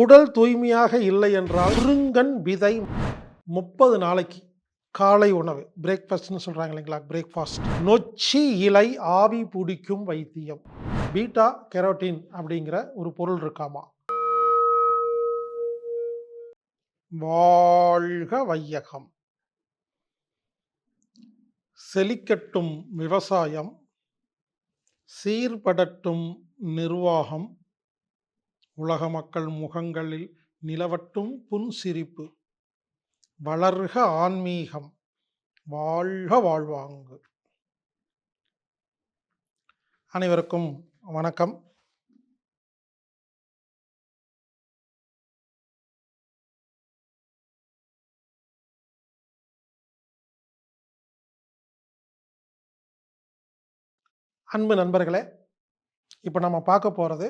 குடல் தூய்மையாக இல்லை என்றால் முருங்கன் விதை முப்பது நாளைக்கு காலை உணவு. பிரேக்ஃபாஸ்ட்னு சொல்கிறாங்க இல்லைங்களா? பிரேக்ஃபாஸ்ட் நொச்சி இலை ஆவி பிடிக்கும் வைத்தியம். பீட்டா கெரோட்டின் அப்படிங்கிற ஒரு பொருள் இருக்காமா? வாழ்க வையகம். செழிக்கட்டும் விவசாயம் சீர்படட்டும் நிர்வாகம் உலக மக்கள் முகங்களில் நிலவட்டும் புன்சிரிப்பு வளர்க ஆன்மீகம் வாழ்க வாழ்வாங்கு. அனைவருக்கும் வணக்கம். அன்பு நண்பர்களே இப்போ நம்ம பார்க்க போகிறது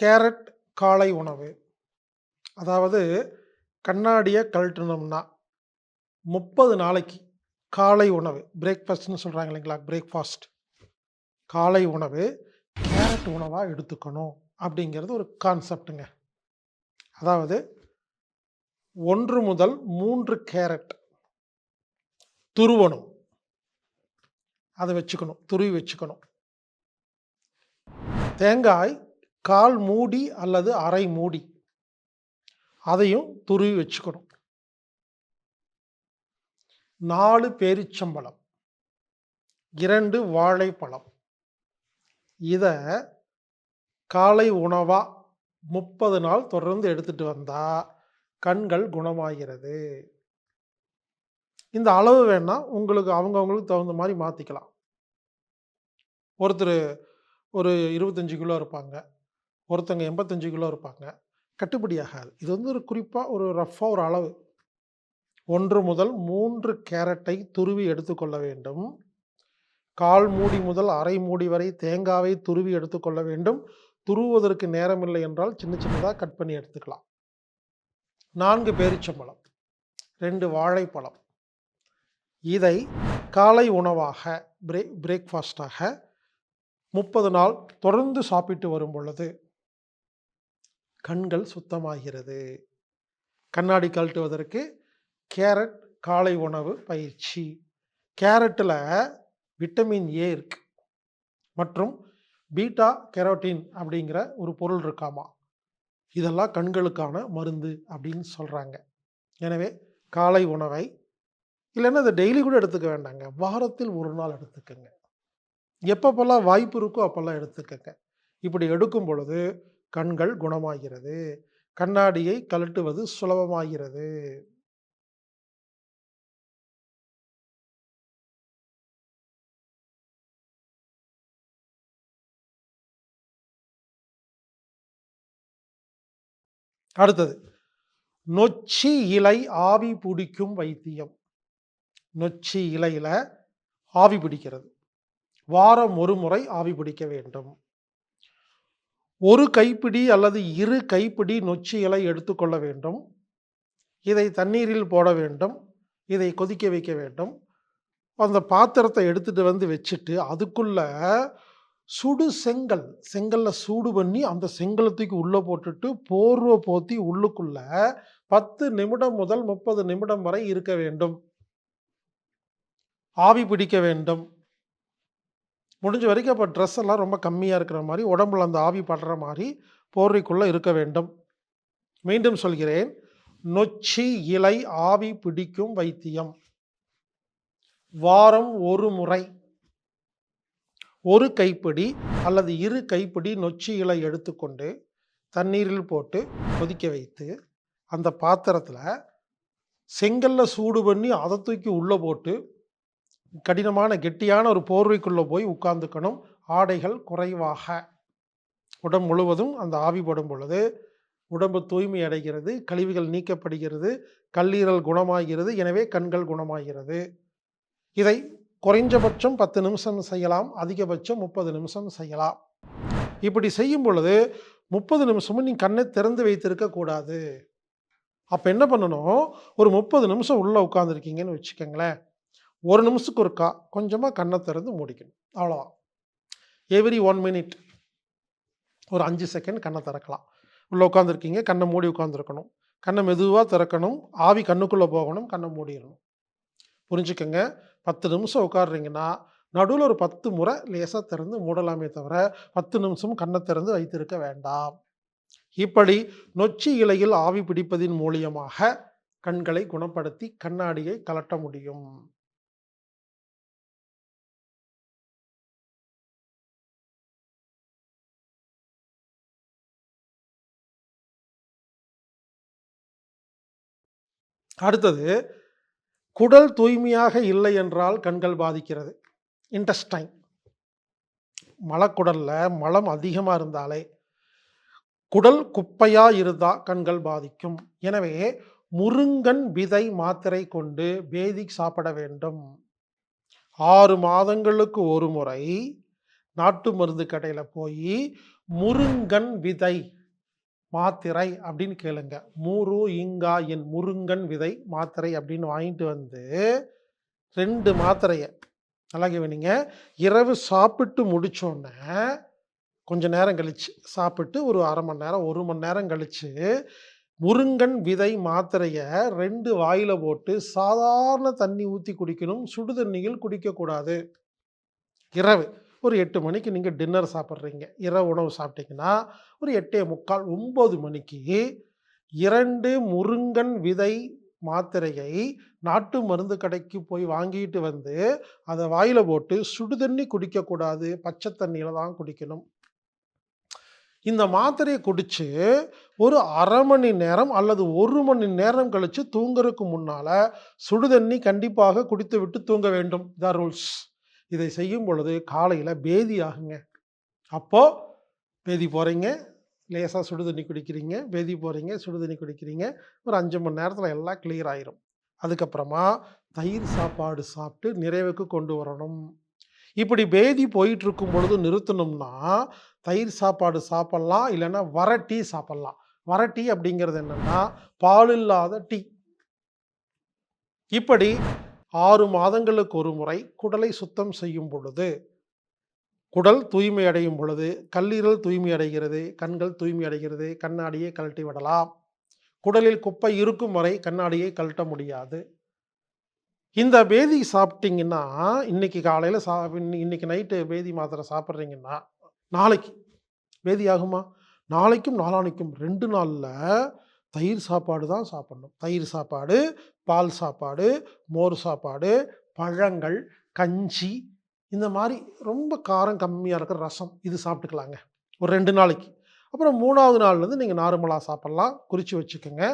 கேரட் காலை உணவு. அதாவது கண்ணாடியை கழட்டினோம்னா முப்பது நாளைக்கு காலை உணவு பிரேக்ஃபாஸ்ட்னு சொல்கிறாங்க இல்லைங்களா? பிரேக்ஃபாஸ்ட் காலை உணவு கேரட் உணவாக எடுத்துக்கணும் அப்படிங்கிறது ஒரு கான்செப்டுங்க அதாவது ஒன்று முதல் மூன்று கேரட் துருவணும். அதை வச்சுக்கணும் துருவி வச்சுக்கணும். தேங்காய் கால் மூடி அல்லது அரை மூடி. அதையும் துருவி வச்சுக்கணும். நாலு பேரிச்சம்பழம். இரண்டு வாழைப்பழம். இதை காலை உணவாக முப்பது நாள் தொடர்ந்து எடுத்துட்டு வந்தால் கண்கள் குணமாகிறது. இந்த அளவு வேணால் உங்களுக்கு அவங்கவுங்களுக்கு தகுந்த மாதிரி மாற்றிக்கலாம் ஒருத்தர் ஒரு இருபத்தஞ்சி கிலோ இருப்பாங்க. ஒருத்தங்க எண்பத்தஞ்சு கிலோ இருப்பாங்க. கட்டுப்படி ஆகாது. இது வந்து ஒரு குறிப்பாக ஒரு ரஃப்பாக ஒரு அளவு. ஒன்று முதல் மூன்று கேரட்டை துருவி எடுத்துக்கொள்ள வேண்டும். கால் மூடி முதல் அரை மூடி வரை தேங்காவை துருவி எடுத்துக்கொள்ள வேண்டும். துருவுவதற்கு நேரமில்லை என்றால் சின்ன சின்னதாக கட் பண்ணி எடுத்துக்கலாம். நான்கு பேரிச்சம்பழம். ரெண்டு வாழைப்பழம். இதை காலை உணவாக பிரே பிரேக்ஃபாஸ்டாக முப்பது நாள் தொடர்ந்து சாப்பிட்டு வரும் பொழுது கண்கள் சுத்தமாகிறது. கண்ணாடி கழட்டுவதற்கு கேரட் காலை உணவு பயிற்சி. கேரட்டில் விட்டமின் ஏ இருக்கு. மற்றும் பீட்டா கெரோட்டின் அப்படிங்கிற ஒரு பொருள் இருக்காமா? இதெல்லாம் கண்களுக்கான மருந்து அப்படின்னு சொல்கிறாங்க எனவே காலை உணவை இல்லைன்னா அதை டெய்லி கூட எடுத்துக்க வேண்டாங்க. வாரத்தில் ஒரு நாள் எடுத்துக்கோங்க. எப்பப்பெல்லாம் வாய்ப்பு இருக்கோ அப்போல்லாம் எடுத்துக்கோங்க. இப்படி எடுக்கும் பொழுது கண்கள் குணமாகிறது. கண்ணாடியை கழட்டுவது சுலபமாகிறது. அடுத்தது நொச்சி இலை ஆவி பிடிக்கும் வைத்தியம். நொச்சி இலையில ஆவி பிடிக்கிறது. வாரம் ஒரு முறை ஆவி பிடிக்க வேண்டும். ஒரு கைப்பிடி அல்லது இரு கைப்பிடி நொச்சி இலை எடுத்துக்கொள்ள வேண்டும். இதை தண்ணீரில் போட வேண்டும். இதை கொதிக்க வைக்க வேண்டும். அந்த பாத்திரத்தை எடுத்துகிட்டு வந்து வச்சுட்டு அதுக்குள்ள சுடு செங்கல் செங்கல்ல சூடு பண்ணி அந்த செங்கலை தூக்கி உள்ள போட்டுட்டு போர்வை போத்தி உள்ளுக்குள்ள பத்து நிமிடம் முதல் முப்பது நிமிடம் வரை இருக்க வேண்டும். ஆவி பிடிக்க வேண்டும். முடிஞ்ச வரைக்கும் அப்போ ட்ரெஸ் எல்லாம் ரொம்ப கம்மியாக இருக்கிற மாதிரி உடம்புல அந்த ஆவி படுற மாதிரி போர்வைக்குள்ளே இருக்க வேண்டும். மீண்டும் சொல்கிறேன். நொச்சி இலை ஆவி பிடிக்கும் வைத்தியம். வாரம் ஒரு முறை. ஒரு கைப்பிடி அல்லது இரு கைப்பிடி நொச்சி இலை எடுத்துக்கொண்டு தண்ணீரில் போட்டு கொதிக்க வைத்து அந்த பாத்திரத்தில் செங்கல்ல சூடு பண்ணி அதை தூக்கி உள்ளே போட்டு கடினமான கெட்டியான ஒரு போர்வைக்குள்ளே போய் உட்கார்ந்துக்கணும். ஆடைகள் குறைவாக. உடம்பு முழுவதும் அந்த ஆவி படும் பொழுது உடம்பு தூய்மை அடைகிறது கழிவுகள் நீக்கப்படுகிறது கல்லீரல் குணமாகிறது எனவே கண்கள் குணமாகிறது. இதை குறைஞ்சபட்சம் பத்து நிமிஷம் செய்யலாம் அதிகபட்சம் முப்பது நிமிஷம் செய்யலாம். இப்படி செய்யும் பொழுது முப்பது நிமிஷமும் நீ கண்ணை திறந்து வைத்திருக்க கூடாது. அப்போ என்ன பண்ணணும்? ஒரு முப்பது நிமிஷம் உள்ளே உட்காந்துருக்கீங்கன்னு வச்சுக்கோங்களேன். ஒரு நிமிஷத்துக்கு ஒருக்கா கொஞ்சமாக கண்ணை திறந்து மூடிக்கணும். அவ்வளோதான் எவ்ரி ஒன் மினிட் ஒரு அஞ்சு செகண்ட் கண்ணை திறக்கலாம். உள்ளே உட்காந்துருக்கீங்க கண்ணை மூடி உட்காந்துருக்கணும் கண்ணை மெதுவாக திறக்கணும். ஆவி கண்ணுக்குள்ளே போகணும் கண்ணை மூடிடணும். புரிஞ்சுக்கோங்க. பத்து நிமிஷம் உட்காடுறீங்கன்னா நடுவில் ஒரு பத்து முறை லேசாக திறந்து மூடலாமே தவிர பத்து நிமிஷம் கண்ணை திறந்து வைத்திருக்க வேண்டாம். இப்படி நொச்சி இலையில் ஆவி பிடிப்பதின் மூலியமாக கண்களை குணப்படுத்தி கண்ணாடியை கலட்ட முடியும். அடுத்தது குடல் தூய்மையாக இல்லை என்றால் கண்கள் பாதிக்கிறது. இன்டஸ்டைன் மலக்குடலில் மலம் அதிகமாக இருந்தாலே குடல் குப்பையாக இருந்தால் கண்கள் பாதிக்கும். எனவே முருங்கன் விதை மாத்திரை கொண்டு பேதிக் சாப்பிட வேண்டும். ஆறு மாதங்களுக்கு ஒரு முறை நாட்டு மருந்து கடையில் போய் முருங்கன் விதை மாத்திரை அப்படின்னு கேளுங்க. மூரு இங்கா என் முருங்கன் விதை மாத்திரை அப்படின்னு வாங்கிட்டு வந்து ரெண்டு மாத்திரையை நல்லா கவனிங்க இரவு சாப்பிட்டு முடிச்சோடனே கொஞ்ச நேரம் கழிச்சு சாப்பிட்டு ஒரு அரை மணி நேரம் ஒரு மணி நேரம் கழிச்சு முருங்கன் விதை மாத்திரையை ரெண்டு வாயில் போட்டு சாதாரண தண்ணி ஊற்றி குடிக்கணும் சுடு தண்ணியில் குடிக்கக்கூடாது. இரவு ஒரு எட்டு மணிக்கு நீங்கள் டின்னர் சாப்பிட்றீங்க. இரவு உணவு சாப்பிட்டீங்கன்னா ஒரு எட்டே முக்கால் ஒம்பது மணிக்கு இரண்டு முருங்கன் விதை மாத்திரையை நாட்டு மருந்து கடைக்கு போய் வாங்கிட்டு வந்து அதை வாயில் போட்டு சுடு தண்ணி குடிக்கக்கூடாது. பச்சை தண்ணியில் தான் குடிக்கணும். இந்த மாத்திரையை குடித்து ஒரு அரை மணி நேரம் அல்லது ஒரு மணி நேரம் கழித்து தூங்குறதுக்கு முன்னால் சுடு தண்ணி கண்டிப்பாக குடித்து விட்டு தூங்க வேண்டும். த ரூல்ஸ் இதை செய்யும் பொழுது காலையில் பேதி ஆகுங்க அப்போது பேதி போகிறீங்க லேசாக சுடு தண்ணி குடிக்கிறீங்க பேதி போகிறீங்க சுடு தண்ணி குடிக்கிறீங்க. ஒரு அஞ்சு மணி நேரத்தில் எல்லாம் கிளியர் ஆயிரும். அதுக்கப்புறமா தயிர் சாப்பாடு சாப்பிட்டு நிறைவுக்கு கொண்டு வரணும். இப்படி பேதி போயிட்டுருக்கும் பொழுது நிறுத்தணும்னா தயிர் சாப்பாடு சாப்பிட்லாம் இல்லைன்னா வர டீ சாப்பிட்லாம். வர டீ அப்படிங்கிறது என்னென்னா பால் இல்லாத டீ. இப்படி ஆறு மாதங்களுக்கு ஒரு முறை குடலை சுத்தம் செய்யும் பொழுது குடல் தூய்மை அடையும் பொழுது கல்லீரல் தூய்மை அடைகிறது கண்கள் தூய்மை அடைகிறது கண்ணாடியை கழட்டி விடலாம். குடலில் குப்பை இருக்கும் வரை கண்ணாடியை கழட்ட முடியாது. இந்த பேதி சாப்பிட்டீங்கன்னா இன்னைக்கு காலையில் சா இன்னைக்கு நைட்டு பேதி மாத்திரை சாப்பிட்றீங்கன்னா நாளைக்கு. பேதி ஆகுமா? நாளைக்கும் நாளானைக்கும். ரெண்டு நாளில் தயிர் சாப்பாடு தான் சாப்பிடணும். தயிர் சாப்பாடு பால் சாப்பாடு மோர் சாப்பாடு பழங்கள் கஞ்சி இந்த மாதிரி ரொம்ப காரம் கம்மியாக இருக்கிற ரசம் இது சாப்பிட்டுக்கலாங்க. ஒரு ரெண்டு நாளைக்கு. அப்புறம் மூணாவது நாள்லேருந்து நீங்கள் நார்மலாக சாப்பிட்லாம். குறித்து வச்சுக்கோங்க.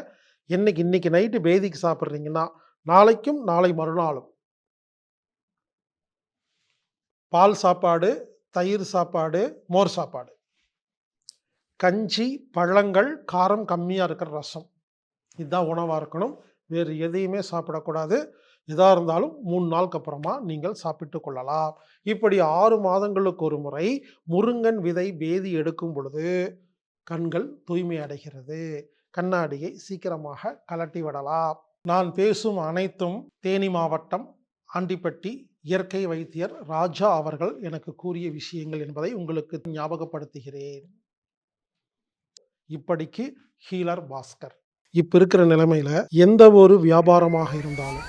என்னைக்கு இன்றைக்கி நைட்டு பேதிக்கு சாப்பிட்றீங்கன்னா நாளைக்கும் நாளை மறுநாளும். பால் சாப்பாடு தயிர் சாப்பாடு மோர் சாப்பாடு. கஞ்சி பழங்கள் காரம் கம்மியாக இருக்கிற ரசம். இதுதான் உணவாக இருக்கணும். வேறு எதையுமே சாப்பிடக்கூடாது. எதாக இருந்தாலும் மூணு நாளுக்கு அப்புறமா நீங்கள் சாப்பிட்டு கொள்ளலாம். இப்படி ஆறு மாதங்களுக்கு ஒரு முறை முருங்கன் விதை பேதி எடுக்கும் பொழுது கண்கள் தூய்மை அடைகிறது. கண்ணாடியை சீக்கிரமாக கலட்டி விடலாம். நான் பேசும் அனைத்தும் தேனி மாவட்டம் ஆண்டிப்பட்டி இயற்கை வைத்தியர் ராஜா அவர்கள் எனக்கு கூறிய விஷயங்கள் என்பதை உங்களுக்கு ஞாபகப்படுத்துகிறேன். இப்படிக்கு ஹீலர் பாஸ்கர். இப்போ இருக்கிற நிலைமையில் எந்த ஒரு வியாபாரமாக இருந்தாலும்